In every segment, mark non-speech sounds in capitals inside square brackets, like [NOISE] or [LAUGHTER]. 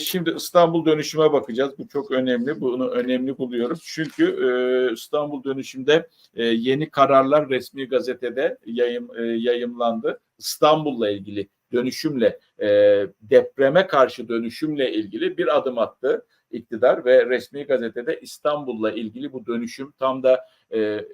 şimdi İstanbul dönüşüme bakacağız. Bu çok önemli. Bunu önemli buluyoruz. Çünkü e, İstanbul dönüşümde e, yeni kararlar resmi gazetede yayım, e, yayımlandı. İstanbul'la ilgili dönüşümle e, depreme karşı dönüşümle ilgili bir adım attı iktidar ve resmi gazetede İstanbul'la ilgili bu dönüşüm tam da e,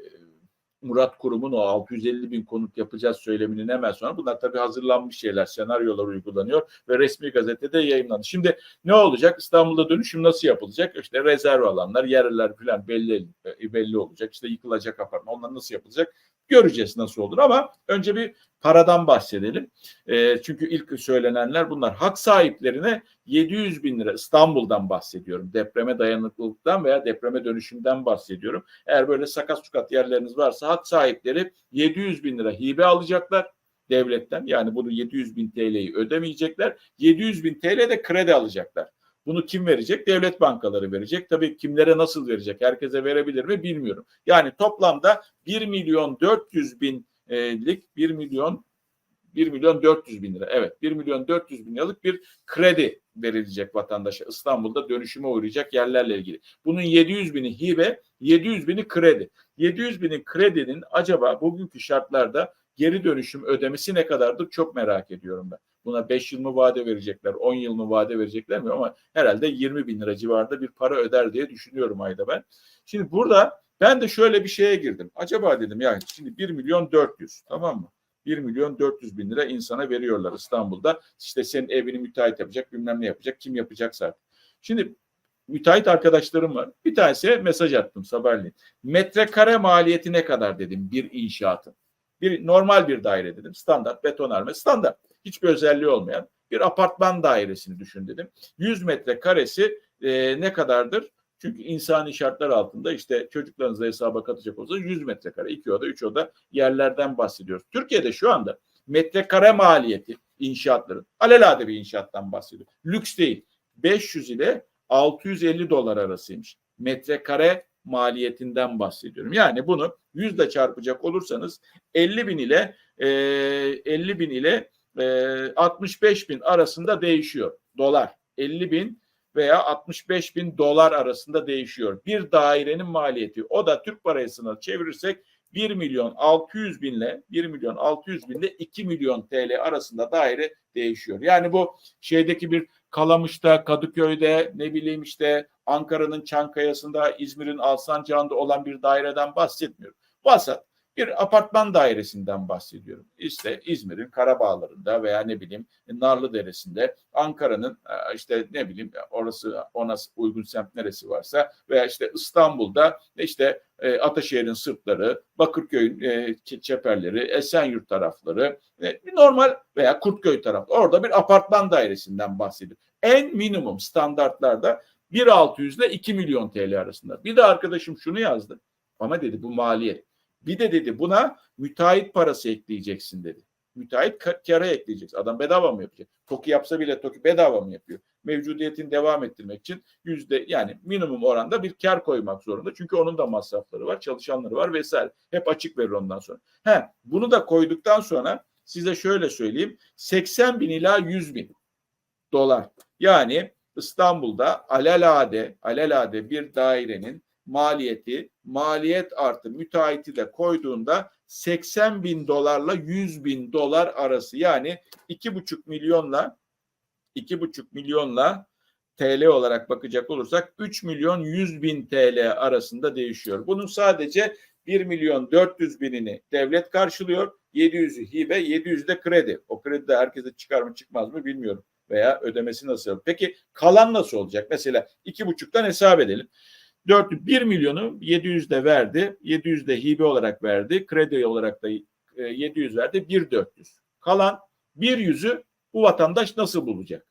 Murat Kurum'un o 650 bin konut yapacağız söyleminin hemen sonra bunlar tabii hazırlanmış şeyler, senaryolar uygulanıyor ve resmi gazetede yayınlandı. Şimdi ne olacak? İstanbul'da dönüşüm nasıl yapılacak? İşte rezerv alanlar, yerler falan belli belli olacak. İşte yıkılacak apartman. Onlar nasıl yapılacak? Göreceğiz nasıl olur ama önce bir paradan bahsedelim. E, çünkü ilk söylenenler bunlar. Hak sahiplerine 700 bin lira İstanbul'dan bahsediyorum. Depreme dayanıklılıktan veya depreme dönüşümden bahsediyorum. Eğer böyle sakat sukat yerleriniz varsa hak sahipleri 700 bin lira hibe alacaklar devletten. Yani bunu 700 bin TL'yi ödemeyecekler. 700 bin TL de kredi alacaklar. Bunu kim verecek? Devlet bankaları verecek. Tabii kimlere nasıl verecek? Herkese verebilir mi bilmiyorum. Yani toplamda 1 milyon 400 binlik 1 milyon 1 milyon 400 bin lira. Evet 1 milyon 400 bin liralık bir kredi verilecek vatandaşa İstanbul'da dönüşüme uğrayacak yerlerle ilgili. Bunun 700 bini hibe, 700 bini kredi. 700 binin kredinin acaba bugünkü şartlarda geri dönüşüm ödemesi ne kadardır çok merak ediyorum ben. Buna 5 yıl mı vade verecekler, 10 yıl mı vade verecekler mi ama herhalde 20 bin lira civarında bir para öder diye düşünüyorum ayda ben. Şimdi burada ben de şöyle bir şeye girdim. Acaba dedim yani şimdi 1 milyon 400 tamam mı? 1 milyon 400 bin lira insana veriyorlar İstanbul'da. İşte senin evini müteahhit yapacak, bilmem ne yapacak, kim yapacaksa. Şimdi müteahhit arkadaşlarım var. Bir tanesi mesaj attım sabahleyin. Metrekare maliyeti ne kadar dedim bir inşaatın. Bir normal bir daire dedim. Standart betonarme standart. Hiçbir özelliği olmayan bir apartman dairesini düşün dedim. 100 metrekaresi e, ne kadardır? Çünkü insani şartlar altında işte çocuklarınızla hesaba katacak olsa 100 metrekare, 2 oda, 3 oda yerlerden bahsediyoruz. Türkiye'de şu anda metrekare maliyeti inşaatların, alelade bir inşaattan bahsediyor. Lüks değil. 500 ile 650 dolar arasıymış. Metrekare maliyetinden bahsediyorum. Yani bunu yüzle çarpacak olursanız 50 bin ile e, 50 bin ile e, 65 bin arasında değişiyor dolar. 50 bin veya 65 bin dolar arasında değişiyor. Bir dairenin maliyeti o da Türk parasına çevirirsek 1 milyon 600 binle 1 milyon 600 binle 2 milyon TL arasında daire değişiyor. Yani bu şeydeki bir Kalamış'ta, Kadıköy'de ne bileyim işte Ankara'nın Çankaya'sında, İzmir'in Alsancak'ında olan bir daireden bahsetmiyorum. Vasat bir apartman dairesinden bahsediyorum. İşte İzmir'in Karabağları'nda veya ne bileyim Narlıdere'sinde, Ankara'nın e, işte ne bileyim orası ona uygun semt neresi varsa veya işte İstanbul'da işte e, Ataşehir'in Sırtları, Bakırköy'ün e, Çeperleri, Esenyurt tarafları, normal veya Kurtköy tarafı. Orada bir apartman dairesinden bahsediyorum. En minimum standartlarda 1.600 ile 2 milyon TL arasında. Bir de arkadaşım şunu yazdı. Ama dedi bu maliyet. Bir de dedi buna müteahhit parası ekleyeceksin dedi. Müteahhit kara ekleyeceksin. Adam bedava mı yapacak? TOKİ yapsa bile TOKİ bedava mı yapıyor? Mevcudiyetini devam ettirmek için yüzde yani minimum oranda bir kar koymak zorunda. Çünkü onun da masrafları var, çalışanları var vesaire. Hep açık verir ondan sonra. He, bunu da koyduktan sonra size şöyle söyleyeyim. 80 bin ila 100 bin dolar. Yani İstanbul'da alelade, alelade bir dairenin maliyeti maliyet artı müteahhiti de koyduğunda 80 bin dolarla 100 bin dolar arası yani 2,5 milyonla 2,5 milyonla TL olarak bakacak olursak 3 milyon 100 bin TL arasında değişiyor. Bunun sadece 1 milyon 400 binini devlet karşılıyor. 700'ü hibe, 700 de kredi. O kredi de herkese çıkar mı çıkmaz mı bilmiyorum. Veya ödemesi nasıl? Peki kalan nasıl olacak? Mesela 2,5'tan hesap edelim. 4, 1 milyonu 700 de verdi. 700 de hibe olarak verdi. Kredi olarak da 700 e, verdi. 1 400. Kalan bir yüzü bu vatandaş nasıl bulacak?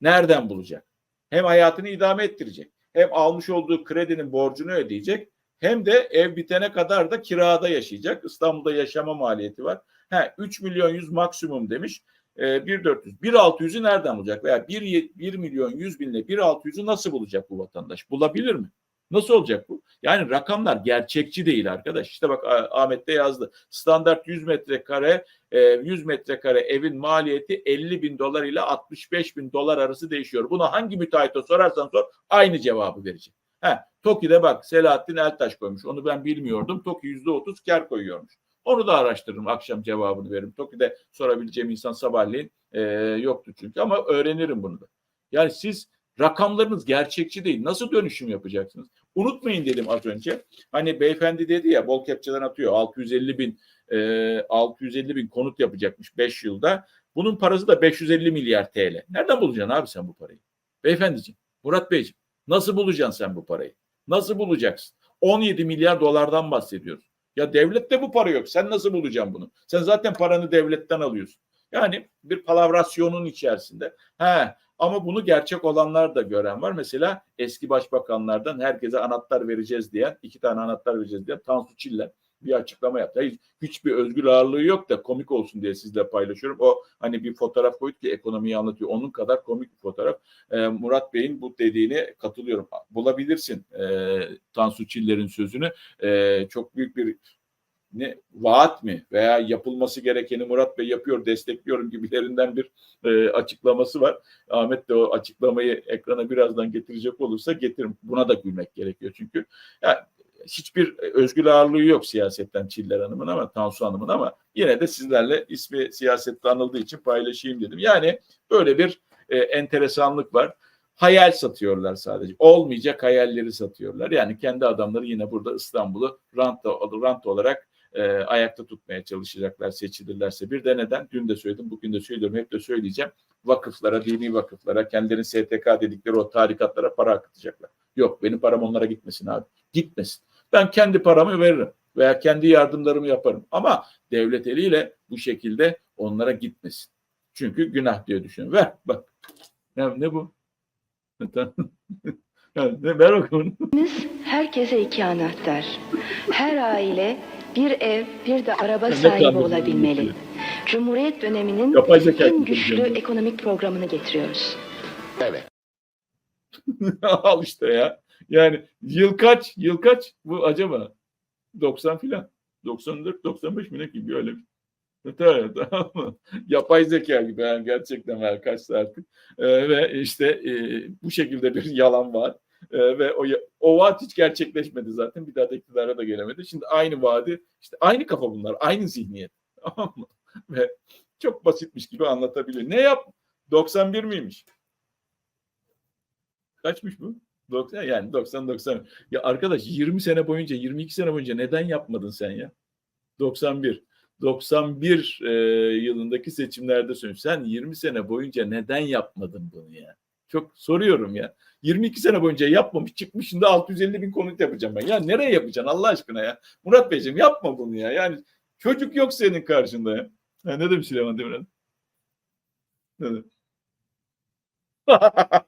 Nereden bulacak? Hem hayatını idame ettirecek. Hem almış olduğu kredinin borcunu ödeyecek. Hem de ev bitene kadar da kirada yaşayacak. İstanbul'da yaşama maliyeti var. He, 3 milyon 100 maksimum demiş. E, 1 400. 1 600'ü nereden bulacak? Veya 1, 1 milyon 100 binle 1 600'ü nasıl bulacak bu vatandaş? Bulabilir mi? Nasıl olacak bu? Yani rakamlar gerçekçi değil arkadaş. İşte bak Ah- Ahmet de yazdı. Standart 100 metrekare e, 100 metrekare evin maliyeti 50 bin dolar ile 65 bin dolar arası değişiyor. Buna hangi müteahhite sorarsan sor aynı cevabı verecek. He, TOKİ'de bak Selahattin Eltaş koymuş. Onu ben bilmiyordum. TOKİ %30 kar koyuyormuş. Onu da araştırırım. Akşam cevabını veririm. TOKİ'de sorabileceğim insan sabahleyin e, yoktu çünkü ama öğrenirim bunu da. Yani siz rakamlarınız gerçekçi değil. Nasıl dönüşüm yapacaksınız? Unutmayın dedim az önce. Hani beyefendi dedi ya bol kepçeden atıyor 650 bin e, 650 bin konut yapacakmış 5 yılda. Bunun parası da 550 milyar TL. Nereden bulacaksın abi sen bu parayı? Beyefendiciğim, Murat Beyciğim nasıl bulacaksın sen bu parayı? Nasıl bulacaksın? 17 milyar dolardan bahsediyoruz. Ya devlette bu para yok. Sen nasıl bulacaksın bunu? Sen zaten paranı devletten alıyorsun. Yani bir palavrasyonun içerisinde. He, ama bunu gerçek olanlar da gören var. Mesela eski başbakanlardan herkese anahtar vereceğiz diyen, iki tane anahtar vereceğiz diyen Tansu Çiller bir açıklama yaptı. Hiç, hiçbir özgür ağırlığı yok da komik olsun diye sizle paylaşıyorum. O hani bir fotoğraf koyduk ki ekonomiyi anlatıyor. Onun kadar komik bir fotoğraf. Ee, Murat Bey'in bu dediğine katılıyorum. Bulabilirsin e, Tansu Çiller'in sözünü. E, çok büyük bir ne vaat mi veya yapılması gerekeni Murat Bey yapıyor destekliyorum gibilerinden bir e, açıklaması var. Ahmet de o açıklamayı ekrana birazdan getirecek olursa getirin. Buna da gülmek gerekiyor çünkü. Yani hiçbir özgür ağırlığı yok siyasetten Çiller Hanım'ın ama Tansu Hanım'ın ama yine de sizlerle ismi siyasette anıldığı için paylaşayım dedim. Yani böyle bir e, enteresanlık var. Hayal satıyorlar sadece. Olmayacak hayalleri satıyorlar. Yani kendi adamları yine burada İstanbul'u rant, rant olarak e, ayakta tutmaya çalışacaklar seçilirlerse. Bir de neden? Dün de söyledim, bugün de söylüyorum, hep de söyleyeceğim. Vakıflara, dini vakıflara, kendilerinin STK dedikleri o tarikatlara para akıtacaklar. Yok benim param onlara gitmesin abi. Gitmesin. Ben kendi paramı veririm veya kendi yardımlarımı yaparım. Ama devlet eliyle bu şekilde onlara gitmesin. Çünkü günah diye düşün. Ver bak. Ne, ne bu? [LAUGHS] ne, ver bakalım. Herkese iki anahtar. Her aile bir ev, bir de araba sahibi olabilmeli. Cumhuriyet döneminin Yapay zeka en güçlü ekonomik programını getiriyoruz. Evet. [LAUGHS] Al işte ya. Yani yıl kaç? Yıl kaç bu acaba? 90 filan. 94, 95 mi ne gibi öyle bir. Tamam, [LAUGHS] tamam mı? Yapay zeka gibi yani gerçekten kaç artık. Ee, ve işte e, bu şekilde bir yalan var. Ee, ve o, o vaat hiç gerçekleşmedi zaten. Bir daha da iktidara da gelemedi. Şimdi aynı vaadi, işte aynı kafa bunlar, aynı zihniyet. [LAUGHS] Tamam mı? Ve çok basitmiş gibi anlatabiliyor. Ne yap? 91 miymiş? Kaçmış bu? 90 yani 90 90. Ya arkadaş 20 sene boyunca 22 sene boyunca neden yapmadın sen ya? 91. 91 e, yılındaki seçimlerde söylemiş. Sen 20 sene boyunca neden yapmadın bunu ya? Çok soruyorum ya. 22 sene boyunca yapmamış çıkmış şimdi 650 bin konut yapacağım ben. Ya nereye yapacaksın Allah aşkına ya? Murat Beyciğim yapma bunu ya. Yani çocuk yok senin karşında ya. Ha, ne demiş Süleyman Demirel? Ne demiş? [LAUGHS]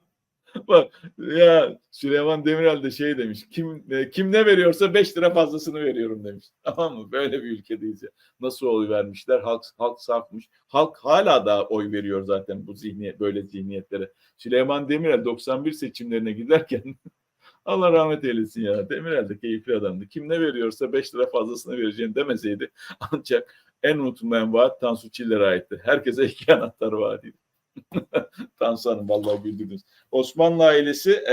Bak ya Süleyman Demirel de şey demiş. Kim e, kim ne veriyorsa 5 lira fazlasını veriyorum demiş. [LAUGHS] Tamam mı? Böyle bir ülkedeyiz ya. Nasıl oy vermişler? Halk halk safmış. Halk hala da oy veriyor zaten bu zihniyet böyle zihniyetlere. Süleyman Demirel 91 seçimlerine giderken [LAUGHS] Allah rahmet eylesin ya. Demirel de keyifli adamdı. Kim ne veriyorsa 5 lira fazlasını vereceğini demeseydi [LAUGHS] ancak en unutulmayan vaat Tansu Çiller'e aitti. Herkese iki anahtar vaadiydi. [LAUGHS] Tansu Hanım vallahi güldürdünüz. Osmanlı ailesi